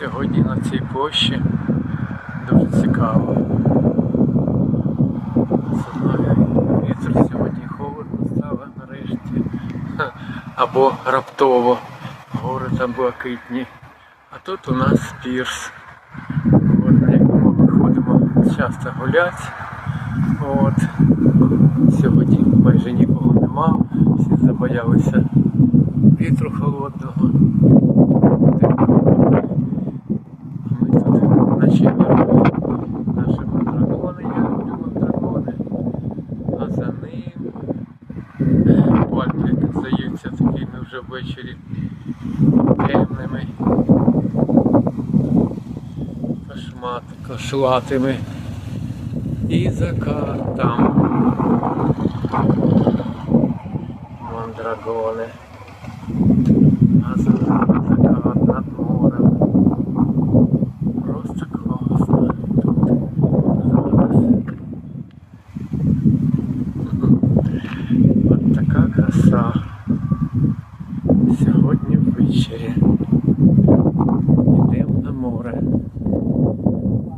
сьогодні на цій площі дуже цікаво. Вітер сьогодні холодно стало нарешті. Або раптово. Гори там блакитні. А тут у нас пірс. От, на якому ми ходимо часто гуляти. От. Сьогодні майже нікого нема. Всі забоялися вітру холодного. А ми тут наче наші мандрагони, я люблю мандрагони. Ним пальми здаються такими вже ввечері темними. Кошмат, кошлатими. І закат там. Мандрагони. А за ним закат над морем. Просто класно. Тут зараз. От така краса. Сьогодні ввечері. Йдемо на море.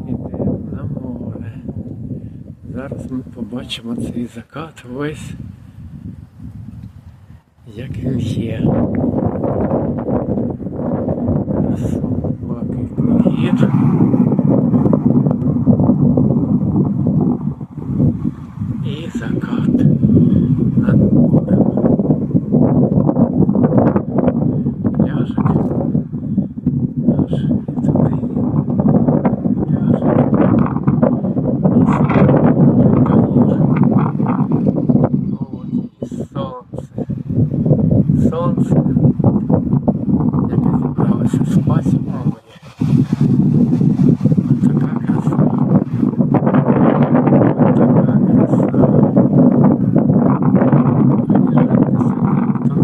Йдемо на море. Зараз ми побачимо цей закат весь, як він є. І закат Сонце. Яке зібралося спати у морі. От така краса. От така краса. Приїжджайте сюди, хто